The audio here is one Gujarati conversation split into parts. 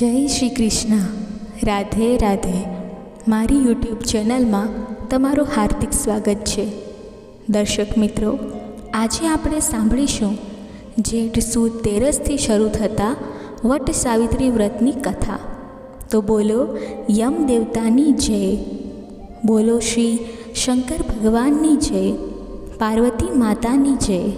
જય શ્રી કૃષ્ણ. રાધે રાધે. મારી યુટ્યુબ ચેનલમાં તમારું હાર્દિક સ્વાગત છે. દર્શક મિત્રો, આજે આપણે સાંભળીશું જેઠ સુદ તેરસથી શરૂ થતા વટ સાવિત્રી વ્રતની કથા. તો બોલો, યમ દેવતાની જય. બોલો શ્રી શંકર ભગવાનની જય. પાર્વતી માતાની જય.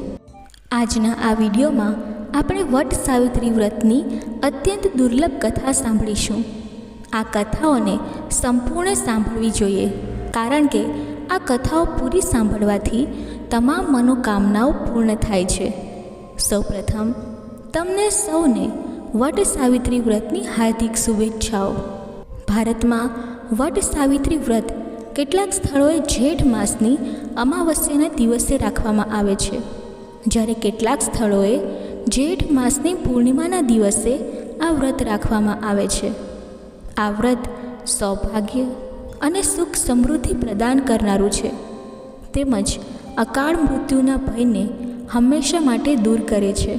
આજના આ વિડીયોમાં આપણે વટ સાવિત્રી વ્રતની અત્યંત દુર્લભ કથા સાંભળીશું. આ કથાઓને સંપૂર્ણ સાંભળવી જોઈએ, કારણ કે આ કથાઓ પૂરી સાંભળવાથી તમામ મનોકામનાઓ પૂર્ણ થાય છે. સૌપ્રથમ, તમને સૌને વટ સાવિત્રી વ્રતની હાર્દિક શુભેચ્છાઓ. ભારતમાં વટ સાવિત્રી વ્રત કેટલાક સ્થળોએ જેઠ માસની અમાવસ્યાના દિવસે રાખવામાં આવે છે. જ્યારે કેટલાક સ્થળોએ જેઠ માસની પૂર્ણિમાના દિવસે આ વ્રત રાખવામાં આવે છે. આ વ્રત સૌભાગ્ય અને સુખ સમૃદ્ધિ પ્રદાન કરનારું છે. તેમજ અકાળ મૃત્યુના ભયને હંમેશા માટે દૂર કરે છે.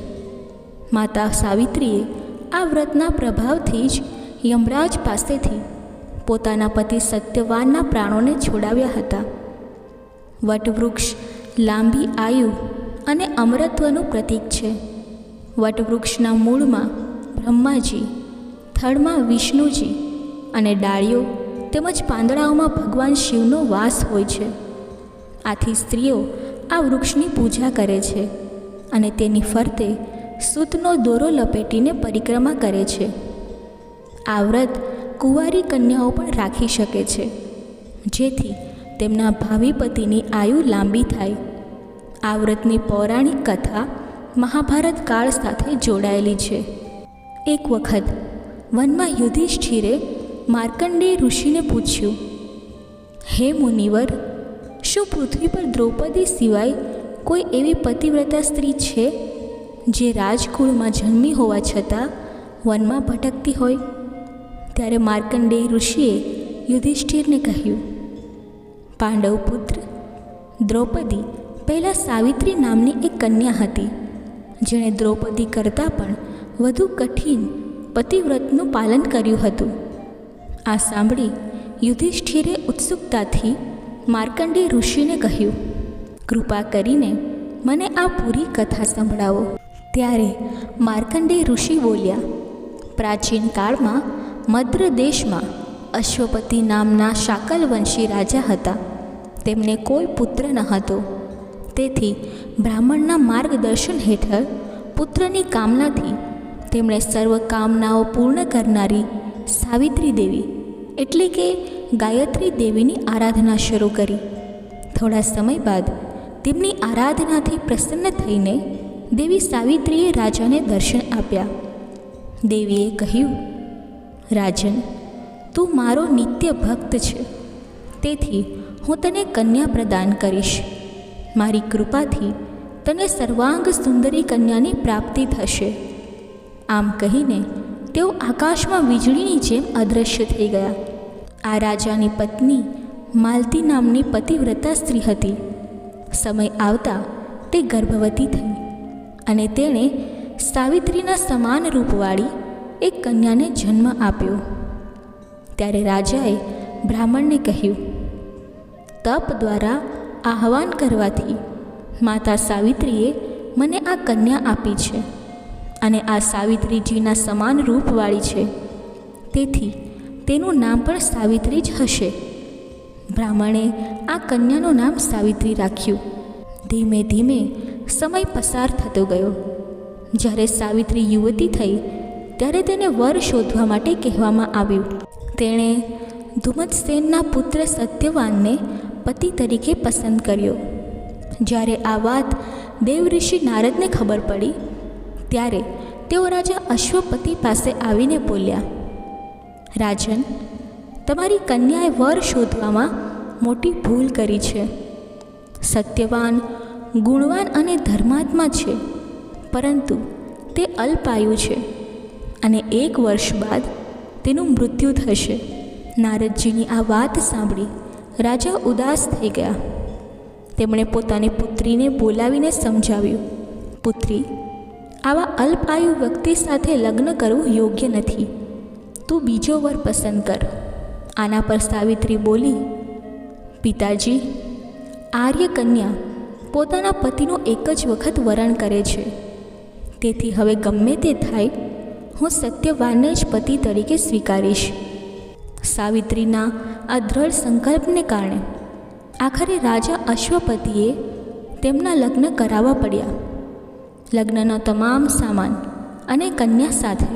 માતા સાવિત્રીએ આ વ્રતના પ્રભાવથી જ યમરાજ પાસેથી પોતાના પતિ સત્યવાનના પ્રાણોને છોડાવ્યા હતા. વટવૃક્ષ, લાંબી આયુ અને અમરત્વનું પ્રતીક છે. વટવૃક્ષના મૂળમાં બ્રહ્માજી, થડમાં વિષ્ણુજી અને ડાળીઓ તેમજ પાંદડાઓમાં ભગવાન શિવનો વાસ હોય છે. આથી સ્ત્રીઓ આ વૃક્ષની પૂજા કરે છે અને તેની ફરતે સૂતનો દોરો લપેટીને પરિક્રમા કરે છે. આ વ્રત કુંવારી કન્યાઓ પણ રાખી શકે છે, જેથી તેમના ભાવિ પતિની આયુ લાંબી થાય. આ વ્રતની પૌરાણિક કથા મહાભારત કાળ સાથે જોડાયેલી છે. એક વખત, વનમાં યુધિષ્ઠિરે માર્કંડેય ઋષિને પૂછ્યું, હે મુનિવર, શું પૃથ્વી પર દ્રૌપદી સિવાય કોઈ એવી પતિવ્રતા સ્ત્રી છે, જે રાજકુળમાં જન્મી હોવા છતાં વનમાં ભટકતી હોય? ત્યારે માર્કંડેય ઋષિએ યુધિષ્ઠિરને કહ્યું પાંડવ પુત્ર દ્રૌપદી પહેલાં સાવિત્રી નામની એક કન્યા હતી. જેણે દ્રૌપદી કરતાં પણ વધુ કઠિન પતિવ્રતનું પાલન કર્યું હતું. આ સાંભળી યુધિષ્ઠિરે ઉત્સુકતાથી માર્કંડે ઋષિને કહ્યું, કૃપા કરીને મને આ પૂરી કથા સંભળાવો. ત્યારે માર્કંડેય ઋષિ બોલ્યા, પ્રાચીન કાળમાં મદ્ર દેશમાં અશ્વપતિ નામના શાકલવંશી રાજા હતા. તેમને કોઈ પુત્ર ન હતો તેથી બ્રાહ્મણના માર્ગદર્શન હેઠળ પુત્રની કામનાથી તેમણે સર્વ કામનાઓ પૂર્ણ કરનારી સાવિત્રી દેવી, એટલે કે ગાયત્રી દેવીની આરાધના શરૂ કરી. થોડા સમય બાદ તેમની આરાધનાથી પ્રસન્ન થઈને દેવી સાવિત્રીએ રાજાને દર્શન આપ્યા. દેવીએ કહ્યું, રાજન, તું મારો નિત્ય ભક્ત છે. તેથી હું તને કન્યા પ્રદાન કરીશ. મારી કૃપાથી તને સર્વાંગ સુંદરી કન્યાની પ્રાપ્તિ થશે. આમ કહીને તેઓ આકાશમાં વીજળીની જેમ અદૃશ્ય થઈ ગયા. આ રાજાની પત્ની માલતી નામની પતિવ્રતા સ્ત્રી હતી. સમય આવતા તે ગર્ભવતી થઈ અને તેણે સાવિત્રીના સમાન રૂપવાળી એક કન્યાને જન્મ આપ્યો. ત્યારે રાજાએ બ્રાહ્મણને કહ્યું, તપ દ્વારા આહવાન કરવાથી. માતા સાવિત્રીએ મને આ કન્યા આપી છે અને આ સાવિત્રીજીના સમાન રૂપવાળી છે. તેથી તેનું નામ પણ સાવિત્રી જ હશે. બ્રાહ્મણે આ કન્યાનું નામ સાવિત્રી રાખ્યું. ધીમે ધીમે સમય પસાર થતો ગયો. જ્યારે સાવિત્રી યુવતી થઈ, ત્યારે તેને વર શોધવા માટે કહેવામાં આવ્યું. તેણે ધુમતસેનના પુત્ર સત્યવાનને પતિ તરીકે પસંદ કર્યો. જ્યારે આ વાત દેવઋષિ નારદને ખબર પડી, ત્યારે તેઓ રાજા અશ્વપતિ પાસે આવીને બોલ્યા, રાજન, તમારી કન્યાએ વર શોધવામાં મોટી ભૂલ કરી છે. સત્યવાન, ગુણવાન અને ધર્માત્મા છે, પરંતુ તે અલ્પાયુ છે અને એક વર્ષ બાદ તેનું મૃત્યુ થશે. નારદજીની આ વાત સાંભળી રાજા ઉદાસ થઈ ગયા. તેમણે પોતાની પુત્રીને બોલાવીને સમજાવ્યું, પુત્રી, આવા અલ્પાયુ વ્યક્તિ સાથે લગ્ન કરવું યોગ્ય નથી. તું બીજો વર પસંદ કર. આના પર સાવિત્રી બોલી, પિતાજી આર્ય કન્યા પોતાના પતિનું એક જ વખત વરણ કરે છે. તેથી હવે ગમે તે થાય, હું સત્યવાનને જ પતિ તરીકે સ્વીકારીશ. સાવિત્રીના આ દ્રઢ સંકલ્પને કારણે આખરે રાજા અશ્વપતિએ તેમના લગ્ન કરાવવા પડ્યા. લગ્નનો તમામ સામાન અને કન્યા સાથે,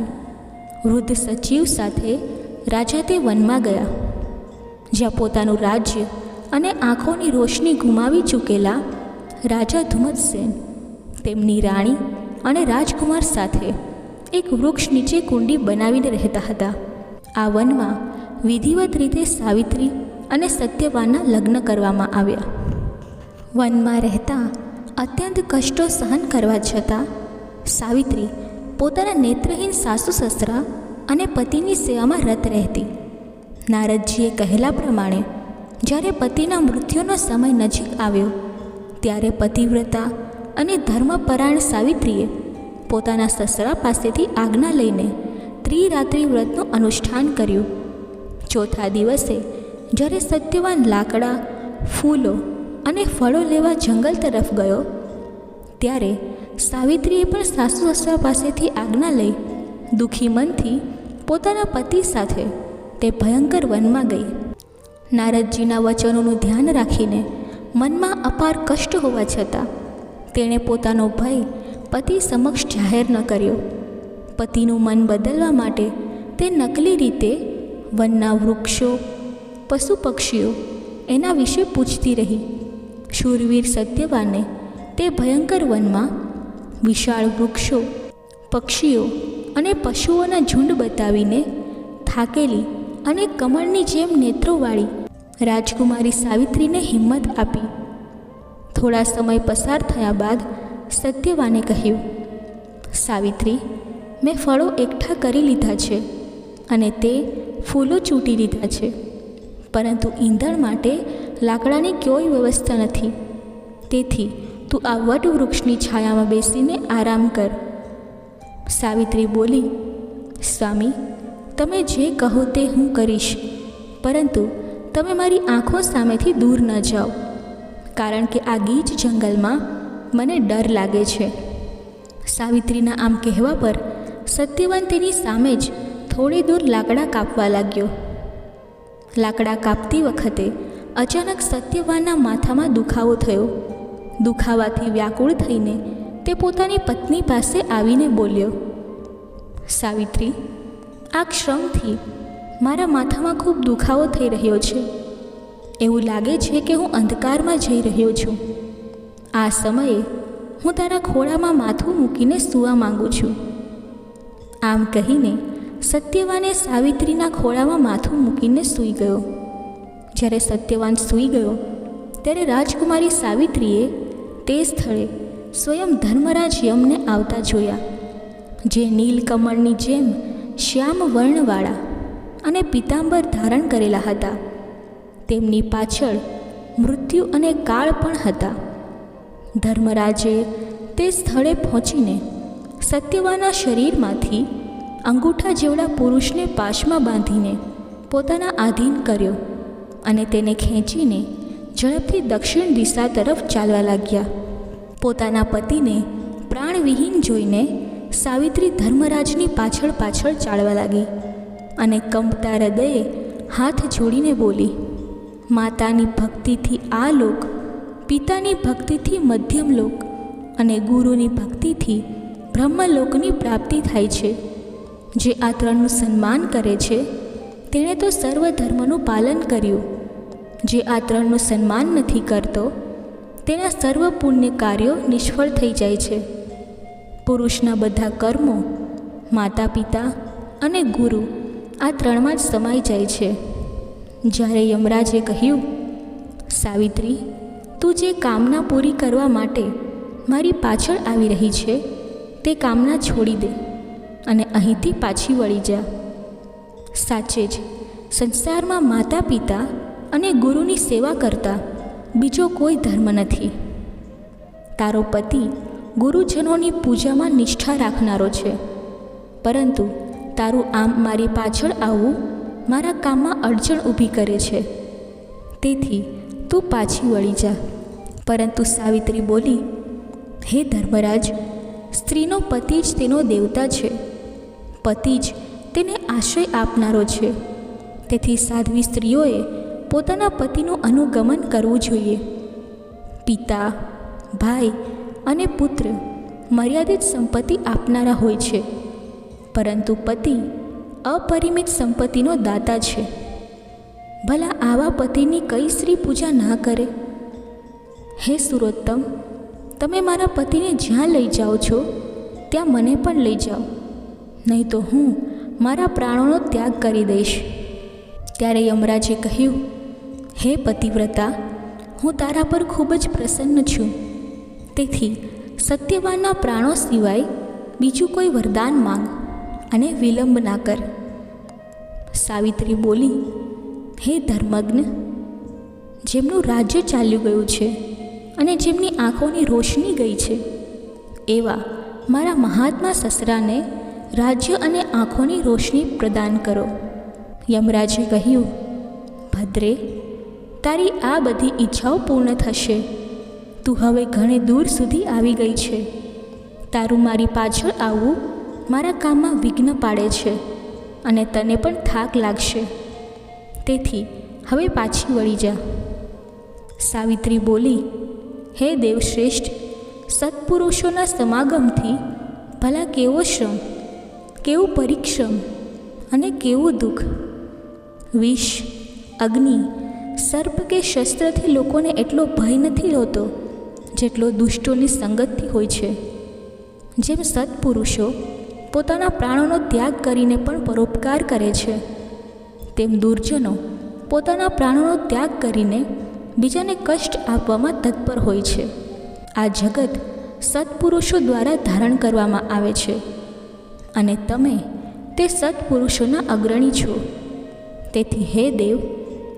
વૃદ્ધ સચિવ સાથે રાજા તે વનમાં ગયા. જ્યાં પોતાનું રાજ્ય અને આંખોની રોશની ગુમાવી ચૂકેલા રાજા ધુમતસેન તેમની રાણી અને રાજકુમાર સાથે એક વૃક્ષ નીચે કુંડી બનાવીને રહેતા હતા. આ વનમાં વિધિવત રીતે સાવિત્રી અને સત્યવાનના લગ્ન કરવામાં આવ્યા. વનમાં રહેતા અત્યંત કષ્ટો સહન કરવા છતાં, સાવિત્રી પોતાના નેત્રહીન સાસુ સસરા અને પતિની સેવામાં રત રહેતી. નારદજીએ કહેલા પ્રમાણે, જ્યારે પતિના મૃત્યુનો સમય નજીક આવ્યો, ત્યારે પતિવ્રતા અને ધર્મપરાયણ સાવિત્રીએ પોતાના સસરા પાસેથી આજ્ઞા લઈને ત્રિરાત્રિ વ્રતનું અનુષ્ઠાન કર્યું. ચોથા દિવસે જ્યારે સત્યવાન લાકડા, ફૂલો અને ફળો લેવા જંગલ તરફ ગયો, ત્યારે સાવિત્રીએ પણ સાસુ સસરા પાસેથી આજ્ઞા લઈ દુઃખી મનથી પોતાના પતિ સાથે તે ભયંકર વનમાં ગઈ. નારદજીના વચનોનું ધ્યાન રાખીને મનમાં અપાર કષ્ટ હોવા છતાં તેણે પોતાનો ભય પતિ સમક્ષ જાહેર ન કર્યો. પતિનું મન બદલવા માટે તે નકલી રીતે વનના વૃક્ષો, પશુ પક્ષીઓ એના વિશે પૂછતી રહી. શૂરવીર સત્યવાને તે ભયંકર વનમાં વિશાળ વૃક્ષો, પક્ષીઓ અને પશુઓના ઝુંડ બતાવીને થાકેલી અને કમળની જેમ નેત્રોવાળી રાજકુમારી સાવિત્રીને હિંમત આપી. થોડા સમય પસાર થયા બાદ સત્યવાને કહ્યું, સાવિત્રી, મેં ફળો એકઠા કરી લીધા છે અને તે ફૂલો ચૂંટી લીધા છે. પરંતુ ઈંધણ માટે લાકડાની કોઈ વ્યવસ્થા નથી. તેથી તું આ વટવૃક્ષની છાયામાં બેસીને આરામ કર. સાવિત્રી બોલી, સ્વામી, તમે જે કહો તે હું કરીશ. પરંતુ તમે મારી આંખો સામેથી દૂર ન જાઓ. કારણ કે આ ગીચ જંગલમાં મને ડર લાગે છે. સાવિત્રીના આમ કહેવા પર સત્યવાન તેની સામે જ થોડી દૂર લાકડા કાપવા લાગ્યો. લાકડા કાપતી વખતે અચાનક સત્યવાનના માથામાં દુખાવો થયો. દુખાવાથી વ્યાકુળ થઈને તે પોતાની પત્ની પાસે આવીને બોલ્યો, સાવિત્રી, આ શ્રમથી મારા માથામાં ખૂબ દુખાવો થઈ રહ્યો છે. એવું લાગે છે કે હું અંધકારમાં જઈ રહ્યો છું. આ સમયે હું તારા ખોળામાં માથું મૂકીને સૂવા માંગુ છું. આમ કહીને સત્યવાને સાવિત્રીના ખોળામાં માથું મૂકીને સૂઈ ગયો. જ્યારે સત્યવાન સૂઈ ગયો, ત્યારે રાજકુમારી સાવિત્રીએ તે સ્થળે સ્વયં ધર્મરાજ યમને આવતા જોયા, જે નીલકમળની જેમ શ્યામ વર્ણવાળા અને પિતાંબર ધારણ કરેલા હતા. તેમની પાછળ મૃત્યુ અને કાળ પણ હતા. ધર્મરાજે તે સ્થળે પહોંચીને સત્યવાના શરીરમાંથી અંગૂઠા જેવડા પુરુષને પાશમાં બાંધીને પોતાના આધીન કર્યો અને તેને ખેંચીને ઝડપથી દક્ષિણ દિશા તરફ ચાલવા લાગ્યા. પોતાના પતિને પ્રાણવિહીન જોઈને સાવિત્રી ધર્મરાજની પાછળ પાછળ ચાલવા લાગી અને કંપતા હૃદયે હાથ જોડીને બોલી, માતાની ભક્તિથી આ લોક, પિતાની ભક્તિથી મધ્યમ લોક અને ગુરુની ભક્તિથી બ્રહ્મલોકની પ્રાપ્તિ થાય છે. જે આ ત્રણનું સન્માન કરે છે, તેણે તો સર્વ ધર્મનું પાલન કર્યું. જે આ ત્રણનું સન્માન નથી કરતો, તેના સર્વ પુણ્ય કાર્યો નિષ્ફળ થઈ જાય છે. પુરુષના બધા કર્મો માતા પિતા અને ગુરુ આ ત્રણમાં જ સમાઈ જાય છે. જ્યારે યમરાજે કહ્યું, સાવિત્રી, તું જે કામના પૂરી કરવા માટે મારી પાછળ આવી રહી છે, તે કામના છોડી દે. અને અહીંથી પાછી વળી જા. સાચે જ, સંસારમાં માતા પિતા અને ગુરુની સેવા કરતા બીજો કોઈ ધર્મ નથી. તારો પતિ ગુરુજનોની પૂજામાં નિષ્ઠા રાખનારો છે. પરંતુ તારું આમ મારી પાછળ આવવું મારા કામમાં અડચણ ઊભી કરે છે. તેથી તું પાછી વળી જા. પરંતુ સાવિત્રી બોલી, હે ધર્મરાજ, સ્ત્રીનો પતિ જ તેનો દેવતા છે. પતિ જ તેને આશ્રય આપનારો છે. તેથી સાધ્વી સ્ત્રીઓએ પોતાના પતિનું અનુગમન કરવું જોઈએ. પિતા, ભાઈ અને પુત્ર મર્યાદિત સંપત્તિ આપનારા હોય છે. પરંતુ પતિ અપરિમિત સંપત્તિનો દાતા છે. ભલા આવા પતિની કઈ સ્ત્રી પૂજા ના કરે? હે સુરોત્તમ, તમે મારા પતિને જ્યાં લઈ જાઓ છો, ત્યાં મને પણ લઈ જાઓ. નહીં તો હું મારા પ્રાણોનો ત્યાગ કરી દઈશ. ત્યારે યમરાજે કહ્યું, હે પતિવ્રતા, હું તારા પર ખૂબ જ પ્રસન્ન છું. તેથી સત્યવાનના પ્રાણો સિવાય બીજું કોઈ વરદાન માંગ અને વિલંબ ના કર. સાવિત્રી બોલી, હે ધર્મજ્ઞ જેમનું રાજ્ય ચાલ્યું ગયું છે અને જેમની આંખોની રોશની ગઈ છે, એવા મારા મહાત્મા સસરાને રાજ્ય અને આંખોની રોશની પ્રદાન કરો. યમરાજે કહ્યું, ભદ્રે, તારી આ બધી ઈચ્છાઓ પૂર્ણ થશે. તું હવે ઘણે દૂર સુધી આવી ગઈ છે. તારું મારી પાછળ આવવું મારા કામમાં વિઘ્ન પાડે છે અને તને પણ થાક લાગશે. તેથી હવે પાછી વળી જા. સાવિત્રી બોલી, હે દેવશ્રેષ્ઠ, સત્પુરુષોના સમાગમથી ભલા કેવો શ્રમ? કેવું પરિશ્રમ અને કેવું દુઃખ? વિષ, અગ્નિ, સર્પ કે શસ્ત્રથી લોકોને એટલો ભય નથી હોતો જેટલો દુષ્ટોની સંગતથી હોય છે. જેમ સત્પુરુષો પોતાના પ્રાણોનો ત્યાગ કરીને પણ પરોપકાર કરે છે, તેમ દુર્જનો પોતાના પ્રાણોનો ત્યાગ કરીને બીજાને કષ્ટ આપવામાં તત્પર હોય છે. આ જગત સત્પુરુષો દ્વારા ધારણ કરવામાં આવે છે. અને તમે તે સત્પુરુષોના અગ્રણી છો. તેથી હે દેવ,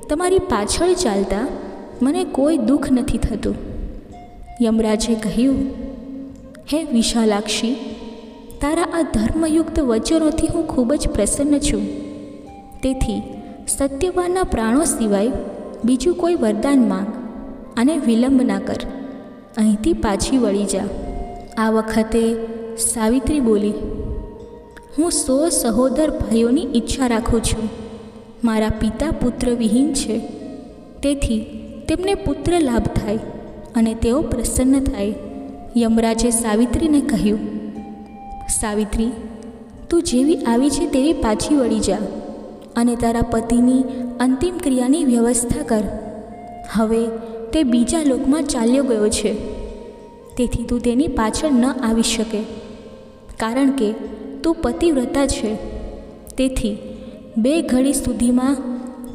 તમારી પાછળ ચાલતા મને કોઈ દુઃખ નથી થતું. યમરાજે કહ્યું, હે વિશાલાક્ષી, તારા આ ધર્મયુક્ત વચનોથી હું ખૂબ જ પ્રસન્ન છું. તેથી સત્યવાનના પ્રાણો સિવાય બીજું કોઈ વરદાન માંગ અને વિલંબ ના કર. અહીંથી પાછી વળી જા. આ વખતે સાવિત્રી બોલી હું સો સહોદર ભાઈઓની ઈચ્છા રાખું છું. મારા પિતા પુત્ર વિહીન છે. તેથી તેમને પુત્ર લાભ થાય અને તેઓ પ્રસન્ન થાય, યમરાજે સાવિત્રીને કહ્યું. સાવિત્રી, તું જેવી આવી છે તેવી પાછી વળી જા અને તારા પતિની અંતિમ ક્રિયાની વ્યવસ્થા કર. હવે તે બીજા લોકમાં ચાલ્યો ગયો છે. તેથી તું તેની પાછળ ન આવી શકે. કારણ કે તું પતિવ્રતા છે. તેથી, બે ઘડી સુધીમાં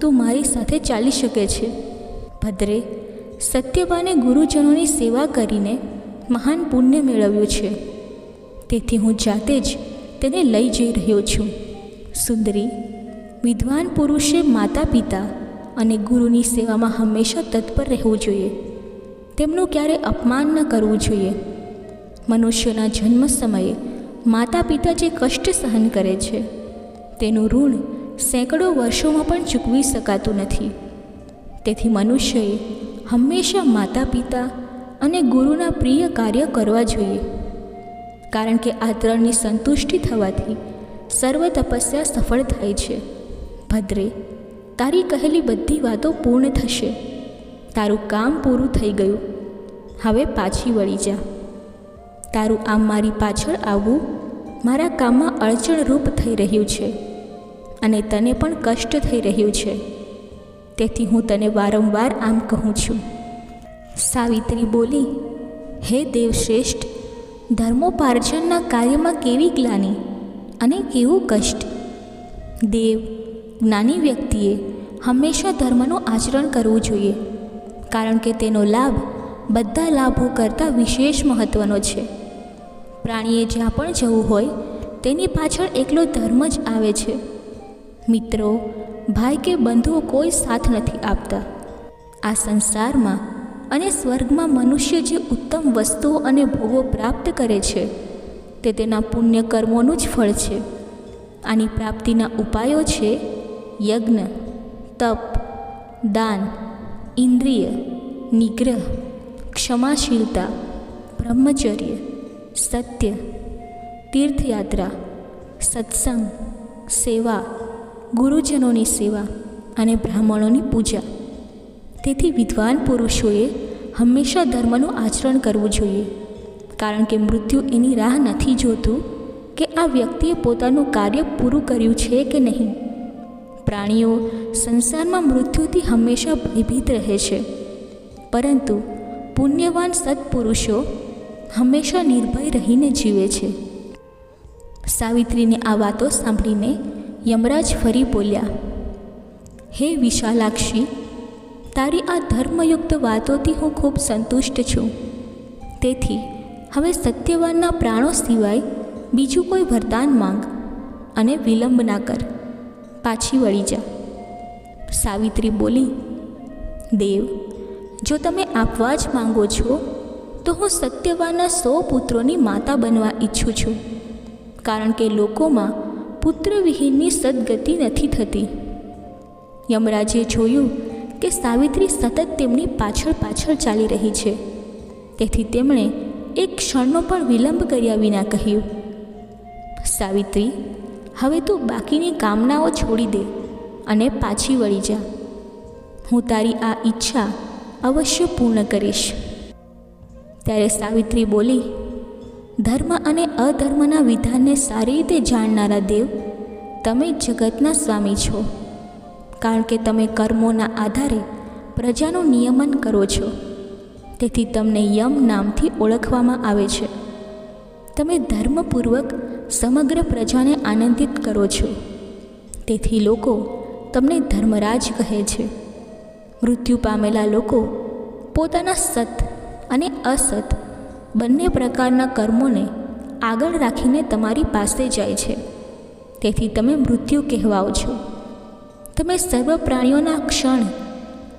તું મારી સાથે ચાલી શકે છે. ભદ્રે સત્યવાને ગુરુજનોની સેવા કરીને મહાન પુણ્ય મેળવ્યું છે. તેથી હું જાતે જ તેને લઈ જઈ રહ્યો છું. સુંદરી, વિદ્વાન પુરુષે માતા, પિતા અને ગુરુની સેવામાં હંમેશા તત્પર રહેવું જોઈએ. તેમનું ક્યારે અપમાન ન કરવું જોઈએ. મનુષ્યના જન્મ સમયે માતા પિતા જે કષ્ટ સહન કરે છે, તેનું ઋણ સેંકડો વર્ષોમાં પણ ચૂકવી શકાતું નથી. તેથી મનુષ્યએ હંમેશા માતા પિતા અને ગુરુના પ્રિય કાર્ય કરવા જોઈએ. કારણ કે આ ત્રણની સંતુષ્ટિ થવાથી સર્વ તપસ્યા સફળ થાય છે. ભદ્રે, તારી કહેલી બધી વાતો પૂર્ણ થશે. તારું કામ પૂરું થઈ ગયું. હવે પાછી વળી જા. તારું આમ મારી પાછળ આવવું મારા કામમાં અડચણરૂપ થઈ રહ્યું છે અને તને પણ કષ્ટ થઈ રહ્યું છે. તેથી હું તને વારંવાર આમ કહું છું. સાવિત્રી બોલી, હે દેવશ્રેષ્ઠ, ધર્મોપાર્જનના કાર્યમાં કેવી ગ્લાની અને કેવું કષ્ટ? દેવ, જ્ઞાની વ્યક્તિએ હંમેશા ધર્મનું આચરણ કરવું જોઈએ, કારણ કે તેનો લાભ બધા લાભો કરતાં વિશેષ મહત્ત્વનો છે. પ્રાણીએ જ્યાં પણ જવું હોય, તેની પાછળ એકલો ધર્મ જ આવે છે. મિત્રો, ભાઈ કે બંધુઓ કોઈ સાથ નથી આપતા. આ સંસારમાં અને સ્વર્ગમાં મનુષ્ય જે ઉત્તમ વસ્તુઓ અને ભોગો પ્રાપ્ત કરે છે, તે તેના પુણ્ય કર્મોનું જ ફળ છે. આની પ્રાપ્તિના ઉપાયો છે યજ્ઞ, તપ, દાન, ઇન્દ્રિય, નિગ્રહ, ક્ષમાશીલતા, બ્રહ્મચર્ય. સત્ય, તીર્થયાત્રા, સત્સંગ, સેવા, ગુરુજનોની સેવા અને બ્રાહ્મણોની પૂજા. તેથી વિદ્વાન પુરુષોએ હંમેશા ધર્મનું આચરણ કરવું જોઈએ. કારણ કે મૃત્યુ એની રાહ નથી જોતું કે આ વ્યક્તિએ પોતાનું કાર્ય પૂરું કર્યું છે કે નહીં. પ્રાણીઓ સંસારમાં મૃત્યુથી હંમેશા ભયભીત રહે છે. પરંતુ પુણ્યવાન સત્પુરુષો હંમેશા નિર્ભય રહીને જીવે છે. સાવિત્રીની આ વાતો સાંભળીને યમરાજ ફરી બોલ્યા, હે વિશાલાક્ષી, તારી આ ધર્મયુક્ત વાતોથી હું ખૂબ સંતુષ્ટ છું. તેથી, હવે સત્યવાનના પ્રાણો સિવાય બીજું કોઈ વરદાન માંગ અને વિલંબ ના કર. પાછી વળી જા. સાવિત્રી બોલી, દેવ, જો તમે આપવા જ માંગો છો તો હું સત્યવાનના સો પુત્રોની માતા બનવા ઈચ્છું છું. કારણ કે લોકોમાં પુત્રવિહીનની સદગતિ નથી થતી. યમરાજે જોયું કે સાવિત્રી સતત તેમની પાછળ પાછળ ચાલી રહી છે. તેથી તેમણે એક ક્ષણનો પણ વિલંબ કર્યા વિના કહ્યું, સાવિત્રી, હવે તું બાકીની કામનાઓ છોડી દે અને પાછી વળી જા. હું તારી આ ઈચ્છા અવશ્ય પૂર્ણ કરીશ. ત્યારે સાવિત્રી બોલી, ધર્મ અને અધર્મના વિધાનને સારી રીતે જાણનારા દેવ, તમે જગતના સ્વામી છો. કારણ કે તમે કર્મોના આધારે પ્રજાનું નિયમન કરો છો. તેથી તમને યમ નામથી ઓળખવામાં આવે છે. તમે ધર્મપૂર્વક સમગ્ર પ્રજાને આનંદિત કરો છો. તેથી લોકો તમને ધર્મરાજ કહે છે. મૃત્યુ પામેલા લોકો પોતાના સત અને અસત. બંને પ્રકારના કર્મોને આગળ રાખીને તમારી પાસે જાય છે. તેથી તમે મૃત્યુ કહેવાઓ છો. તમે સર્વ પ્રાણીઓના ક્ષણ,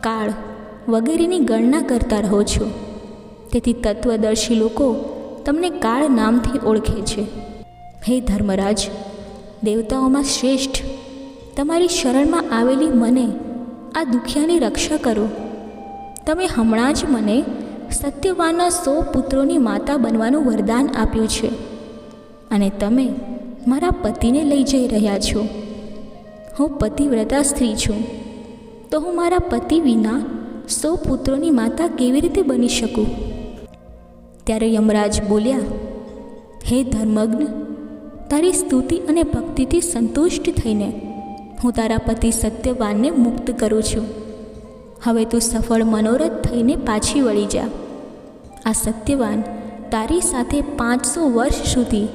કાળ વગેરેની ગણના કરતા રહો છો. તેથી તત્વદર્શી લોકો તમને કાળ નામથી ઓળખે છે. હે ધર્મરાજ, દેવતાઓમાં શ્રેષ્ઠ, તમારી શરણમાં આવેલી મને આ દુખિયાની રક્ષા કરો. તમે હમણાં જ મને સત્યવાનના સો પુત્રોની માતા બનવાનું વરદાન આપ્યું છે. અને તમે મારા પતિને લઈ જઈ રહ્યા છો. હું પતિવ્રતા સ્ત્રી છું. તો હું મારા પતિ વિના સો પુત્રોની માતા કેવી રીતે બની શકું? ત્યારે યમરાજ બોલ્યા, હે ધર્મજ્ઞ તારી સ્તુતિ અને ભક્તિથી સંતુષ્ટ થઈને હું તારા પતિ સત્યવાનને મુક્ત કરું છું. હવે તું સફળ મનોરથ થઈને પાછી વળી જા. આ સત્યવાન તારી સાથે પાંચસો વર્ષ સુધી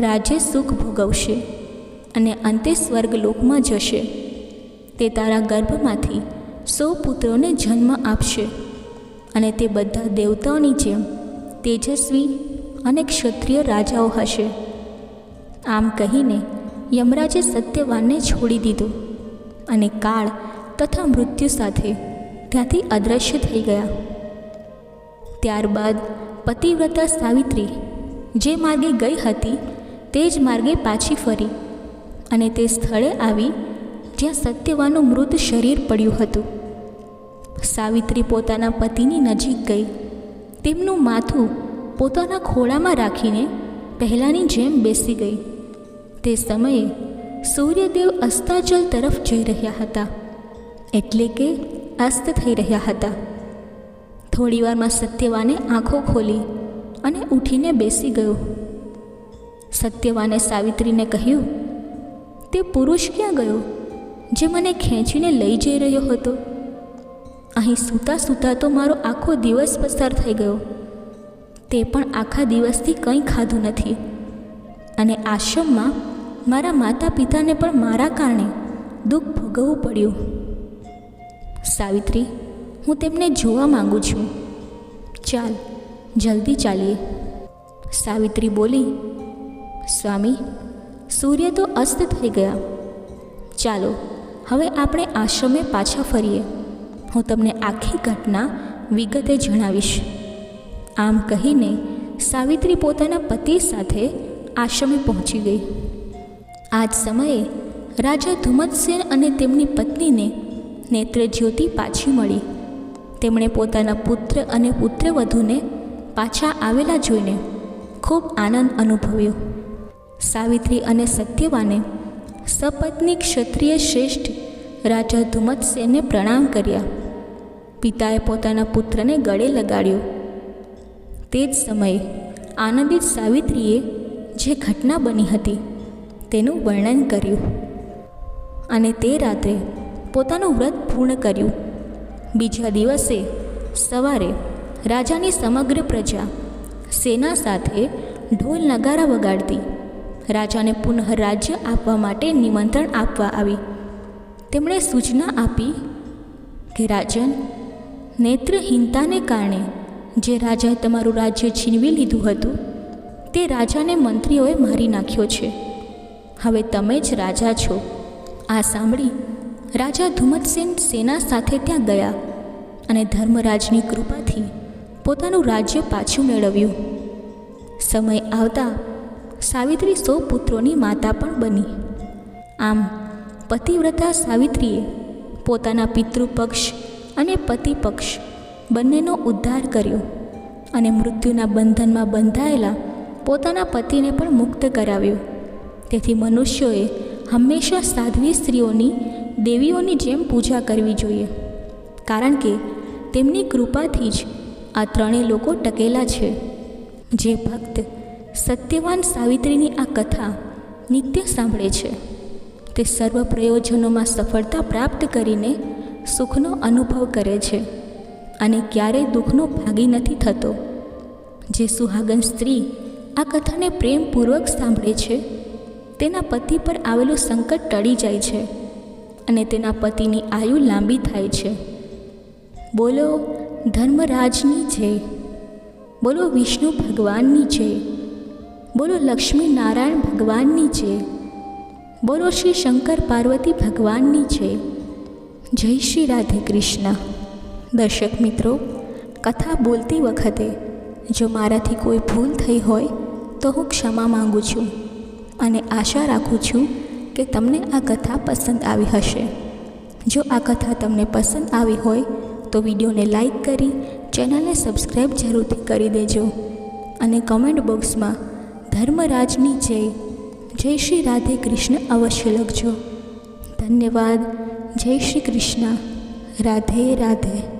રાજ્ય સુખ ભોગવશે અને અંતે સ્વર્ગલોકમાં જશે. તે તારા ગર્ભમાંથી સો પુત્રોને જન્મ આપશે અને તે બધા દેવતાઓની જેમ તેજસ્વી અને ક્ષત્રિય રાજાઓ હશે. આમ કહીને યમરાજે સત્યવાનને છોડી દીધો અને કાળ તથા મૃત્યુ સાથે ત્યાંથી અદૃશ્ય થઈ ગયા. ત્યારબાદ પતિવ્રતા સાવિત્રી જે માર્ગે ગઈ હતી તે જ માર્ગે પાછી ફરી અને તે સ્થળે આવી જ્યાં સત્યવાનું મૃત શરીર પડ્યું હતું. સાવિત્રી પોતાના પતિની નજીક ગઈ. તેમનું માથું પોતાના ખોળામાં રાખીને પહેલાંની જેમ બેસી ગઈ. તે સમયે સૂર્યદેવ અસ્તાચલ તરફ જઈ રહ્યા હતા. એટલે કે અસ્ત થઈ રહ્યા હતા. થોડીવારમાં સત્યવાને આંખો ખોલી અને ઉઠીને બેસી ગયો. સત્યવાને સાવિત્રીને કહ્યું, તે પુરુષ ક્યાં ગયો જે મને ખેંચીને લઈ જઈ રહ્યો હતો? અહીં સૂતા સૂતા તો મારો આખો દિવસ પસાર થઈ ગયો. તે પણ આખા દિવસથી કંઈ ખાધું નથી. અને આશ્રમમાં મારા માતા પિતાને પણ મારા કારણે દુઃખ ભોગવવું પડ્યું. સાવિત્રી, હું તેમને જોવા માંગુ છું. ચાલ, જલ્દી ચાલીએ. સાવિત્રી બોલી, સ્વામી, સૂર્ય તો અસ્ત થઈ ગયા. ચાલો, હવે આપણે આશ્રમે પાછા ફરીએ. હું તમને આખી ઘટના વિગતે જણાવીશ. આમ કહીને સાવિત્રી પોતાના પતિ સાથે આશ્રમે પહોંચી ગઈ. આ જ સમયે રાજા ધુમતસેન અને તેમની પત્નીને નેત્રજ્યોતિ પાછી મળી. તેમણે પોતાના પુત્ર અને પુત્રવધૂને પાછા આવેલા જોઈને ખૂબ આનંદ અનુભવ્યો. સાવિત્રી અને સત્યવાને સપત્ની ક્ષત્રિય શ્રેષ્ઠ રાજા ધુમ્મતસેનને પ્રણામ કર્યા. પિતાએ પોતાના પુત્રને ગળે લગાડ્યો. તે જ સમયે આનંદિત સાવિત્રીએ જે ઘટના બની હતી તેનું વર્ણન કર્યું. અને તે રાત્રે પોતાનું વ્રત પૂર્ણ કર્યું. બીજા દિવસે સવારે રાજાની સમગ્ર પ્રજા સેના સાથે ઢોલ નગારા વગાડતી. રાજાને પુનઃ રાજ્ય આપવા માટે નિમંત્રણ આપવા આવી. તેમણે સૂચના આપી કે, રાજન, નેત્રહીનતાને કારણે જે રાજાએ તમારું રાજ્ય છીનવી લીધું હતું, તે રાજાને મંત્રીઓએ મારી નાખ્યો છે. હવે તમે જ રાજા છો. આ સાંભળી રાજા ધુમતસેન સેના સાથે ત્યાં ગયા અને ધર્મરાજની કૃપાથી પોતાનું રાજ્ય પાછું મેળવ્યું. સમય આવતા સાવિત્રી સો પુત્રોની માતા પણ બની. આમ પતિવ્રતા સાવિત્રીએ પોતાના પિતૃપક્ષ અને પતિપક્ષ બંનેનો ઉદ્ધાર કર્યો અને મૃત્યુના બંધનમાં બંધાયેલા પોતાના પતિને પણ મુક્ત કરાવ્યો. તેથી મનુષ્યોએ હંમેશા સાધ્વી સ્ત્રીઓની દેવીઓની જેમ પૂજા કરવી જોઈએ. કારણ કે તેમની કૃપાથી જ આ ત્રણેય લોકો ટકેલા છે. જે ભક્ત સત્યવાન સાવિત્રીની આ કથા નિત્ય સાંભળે છે. તે સર્વ પ્રયોજનોમાં સફળતા પ્રાપ્ત કરીને સુખનો અનુભવ કરે છે અને ક્યારેય દુઃખનો ભાગી નથી થતો. જે સુહાગન સ્ત્રી આ કથાને પ્રેમપૂર્વક સાંભળે છે, તેના પતિ પર આવેલું સંકટ ટળી જાય છે. અને તેના પતિની આયુ લાંબી થાય છે. બોલો, ધર્મરાજની જય. બોલો, વિષ્ણુ ભગવાનની જય. બોલો લક્ષ્મી નારાયણ ભગવાનની જય. બોલો, શ્રી શંકર પાર્વતી ભગવાનની જય. જય શ્રી રાધે કૃષ્ણ. દર્શક મિત્રો, કથા બોલતી વખતે જો મારાથી કોઈ ભૂલ થઈ હોય તો હું ક્ષમા માગું છું અને આશા રાખું છું કે તમને આ કથા પસંદ આવી હશે. જો આ કથા તમને પસંદ આવી હોય, તો વિડીયોને લાઈક કરી, ચેનલને સબસ્ક્રાઈબ જરૂરથી કરી દેજો. અને કમેન્ટ બોક્સમાં, ધર્મરાજની જય. જય શ્રી રાધે કૃષ્ણ અવશ્ય લખજો. ધન્યવાદ. જય શ્રી કૃષ્ણ. રાધે રાધે.